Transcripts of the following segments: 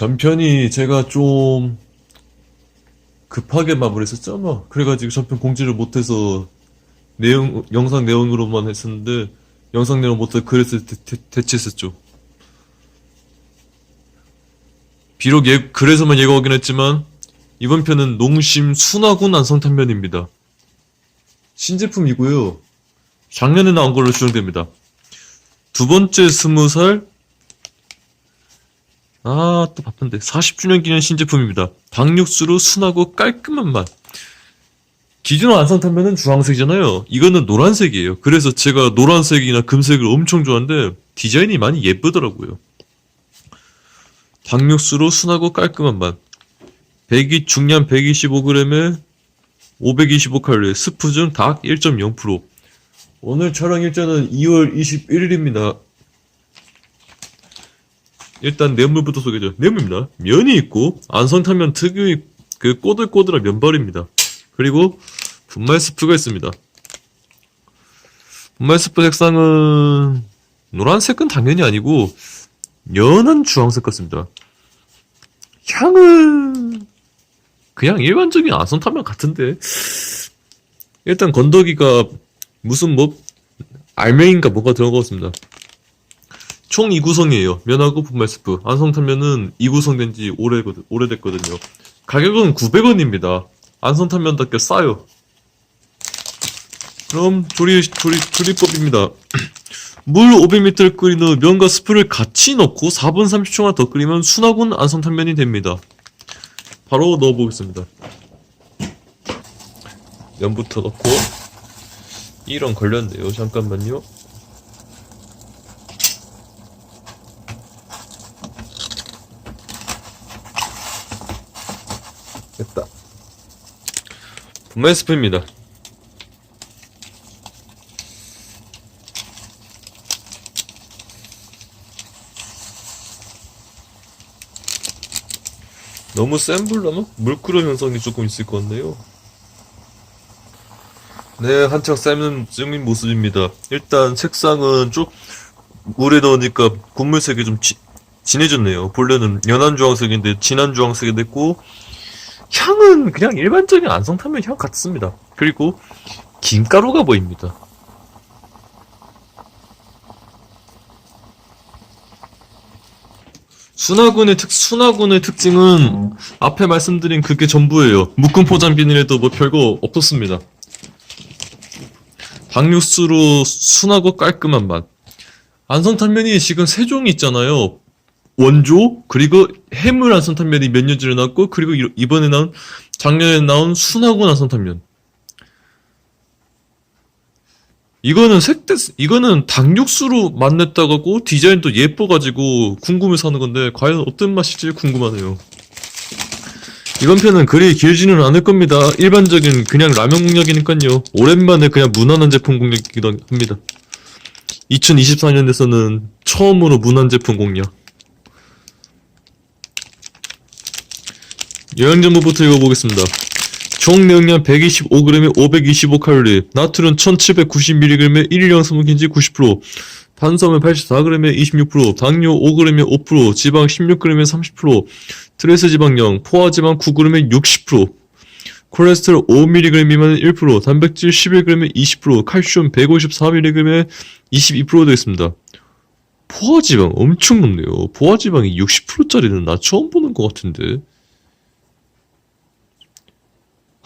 전편이 제가 좀 급하게 마무리했었죠, 뭐. 그래가지고 전편 공지를 못해서 내용, 영상 내용으로만 했었는데, 영상 내용 못해 그래서 대, 대, 대체했었죠. 비록 예, 그래서만 예고하긴 했지만, 이번 편은 농심 순화군 안성탄면입니다. 신제품이고요. 작년에 나온 걸로 추정됩니다. 두 번째 스무 살, 아, 또 바쁜데. 40주년 기념 신제품입니다. 닭육수로 순하고 깔끔한 맛. 기존 안성탄면은 주황색이잖아요. 이거는 노란색이에요. 그래서 제가 노란색이나 금색을 엄청 좋아하는데 디자인이 많이 예쁘더라고요. 닭육수로 순하고 깔끔한 맛. 배기 중량 125g에 525칼로리, 스프 중 닭 1.0%. 오늘 촬영 일자는 2월 21일입니다. 일단 뇌물부터 소개죠. 뇌물입니다. 면이 있고 안성탕면 특유의 그 꼬들꼬들한 면발입니다. 그리고 분말 스프가 있습니다. 분말 스프 색상은 노란색은 당연히 아니고 연한 주황색 같습니다. 향은 그냥 일반적인 안성탕면 같은데 일단 건더기가 무슨 뭐 알맹인가 뭔가 들어간 것 같습니다. 총 2구성이에요. 면하고 분말 스프. 안성탄면은 2구성된 지 오래, 오래됐거든요. 가격은 900원입니다. 안성탄면답게 싸요. 그럼 조리, 조리, 조리법입니다. 물 500ml 끓인 후 면과 스프를 같이 넣고 4분 30초만 더 끓이면 순하군 안성탄면이 됩니다. 바로 넣어보겠습니다. 면부터 넣고 이런 걸렸네요. 잠깐만요. 분말 스프입니다. 너무 센 불나면 물끄러 현상이 조금 있을 것 같네요. 네, 한창 삶는 쯤인 모습입니다. 일단 색상은 좀 물에 넣으니까 국물색이 좀 지, 진해졌네요. 본래는 연한 주황색인데 진한 주황색이 됐고 향은 그냥 일반적인 안성탕면 향 같습니다. 그리고 김가루가 보입니다. 순화군의 특 순화군의 특징은 앞에 말씀드린 그게 전부예요. 묶음 포장 비닐에도 뭐 별거 없었습니다. 박육수로 순하고 깔끔한 맛. 안성탕면이 지금 세 종이 있잖아요. 원조 그리고 해물 안성탕면이 몇 년 전에 나왔고 그리고 이- 이번에 나온 작년에 나온 순하고 안성탕면 이거는 색대 이거는 닭육수로 맛냈다고 디자인도 예뻐가지고 궁금해서 하는 건데 과연 어떤 맛일지 궁금하네요. 이번 편은 그리 길지는 않을 겁니다. 일반적인 그냥 라면 공략이니까요. 오랜만에 그냥 무난한 제품 공략이기도 합니다. 2024년에서는 처음으로 무난 제품 공략. 영양정보부터 읽어보겠습니다. 총 내용량 125g에 525칼로리, 나트륨 1790mg에 1일 성분기지 90%, 탄수화물 84g에 26%, 당뇨 5g에 5%, 지방 16g에 30%, 트레스 지방량, 포화 지방 9g에 60%, 콜레스테롤 5mg 미만 1%, 단백질 11g에 20%, 칼슘 154mg에 22% 되겠습니다. 포화 지방 엄청 높네요. 포화 지방이 60%짜리는 나 처음 보는 것 같은데.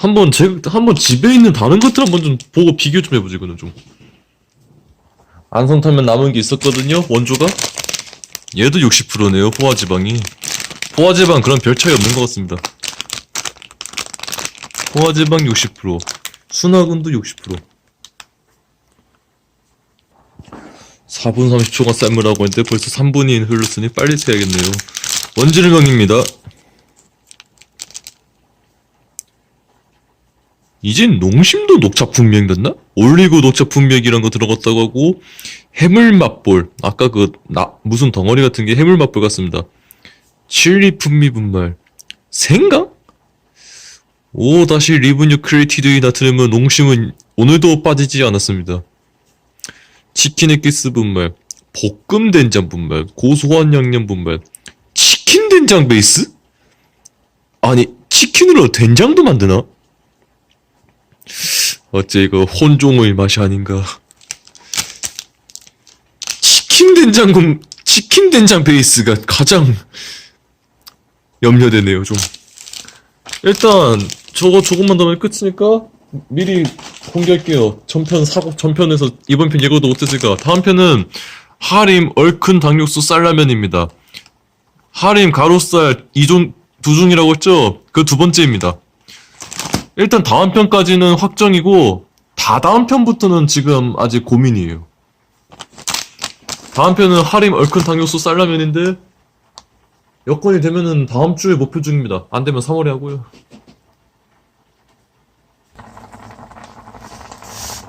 한번 제 한번 집에 있는 다른 것들 한번 좀 보고 비교 좀 해보지 이거는 좀. 안성탕면 남은 게 있었거든요 원조가. 얘도 60%네요 포화 지방이. 포화 지방 그런 별 차이 없는 것 같습니다. 포화 지방 60%, 순화근도 60%. 4분 30초가 삶으라고 했는데 벌써 3분이 흘렀으니 빨리 세야겠네요. 원질명입니다. 이젠 농심도 녹차 분명 됐나? 올리고 녹차 분명이란 거 들어갔다고 하고 해물 맛볼 아까 그 나 무슨 덩어리 같은 게 해물 맛볼 같습니다. 칠리 풍미 분말 생강? 오 다시 리브뉴 크리티드의 나트륨은 농심은 오늘도 빠지지 않았습니다. 치킨 엑기스 분말 볶음 된장 분말 고소한 양념 분말 치킨 된장 베이스? 아니, 치킨으로 된장도 만드나? 어째 이거 혼종의 맛이 아닌가. 치킨 된장군, 치킨 된장 베이스가 가장 염려되네요, 좀. 일단, 저거 조금만 더 하면 끝이니까, 미리 공개할게요. 전편 사고, 전편에서 이번 편 예고도 못했으니까, 다음 편은 하림 얼큰 닭육수 쌀라면입니다. 하림 가로살 2종, 두 중이라고 했죠? 그 두 번째입니다. 일단 다음 편까지는 확정이고, 다 다음 편부터는 지금 아직 고민이에요. 다음 편은 하림 얼큰 닭육수 쌀라면인데, 여건이 되면은 다음 주에 목표 중입니다. 안 되면 3월에 하고요.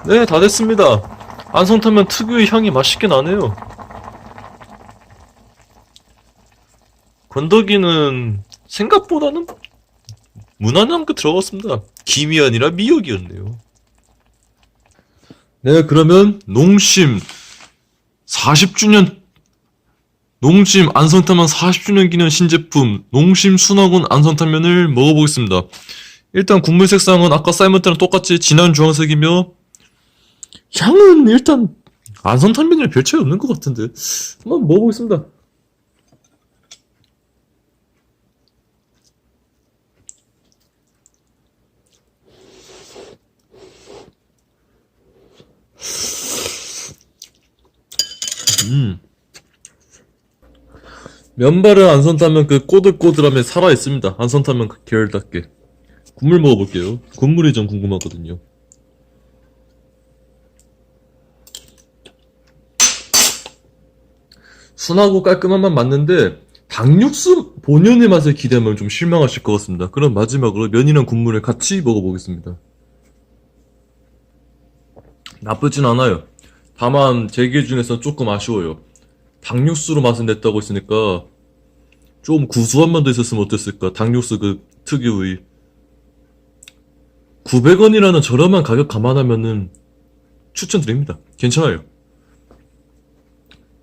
네, 다 됐습니다. 안성타면 특유의 향이 맛있게 나네요. 건더기는 생각보다는 무난한 거 들어갔습니다. 김이 아니라 미역이었네요. 네, 그러면 농심 40주년 농심 안성타면 40주년 기념 신제품 농심 순하군 안성타면을 먹어보겠습니다. 일단 국물 색상은 아까 때랑 똑같이 진한 주황색이며 향은 일단 안성탕면이랑 별 차이 없는 것 같은데 한번 먹어보겠습니다. 음. 면발은 안성타면 그 꼬들꼬들함에 살아있습니다. 안성타면 그 계열답게. 국물 먹어볼게요. 국물이 좀 궁금하거든요. 순하고 깔끔한 맛 맞는데 닭육수 본연의 맛을 기대하면 좀 실망하실 것 같습니다. 그럼 마지막으로 면이랑 국물을 같이 먹어보겠습니다. 나쁘진 않아요. 다만 제 기준에서 조금 아쉬워요. 닭육수로 맛을 냈다고 했으니까 좀 구수한 맛도 있었으면 어땠을까? 닭육수 그 특유의 900원이라는 저렴한 가격 감안하면은 추천드립니다. 괜찮아요.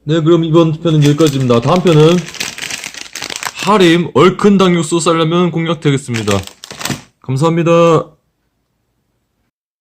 네, 그럼 이번 편은 여기까지입니다. 다음 편은 하림 얼큰 닭육수 쌀라면 공략 되겠습니다. 감사합니다.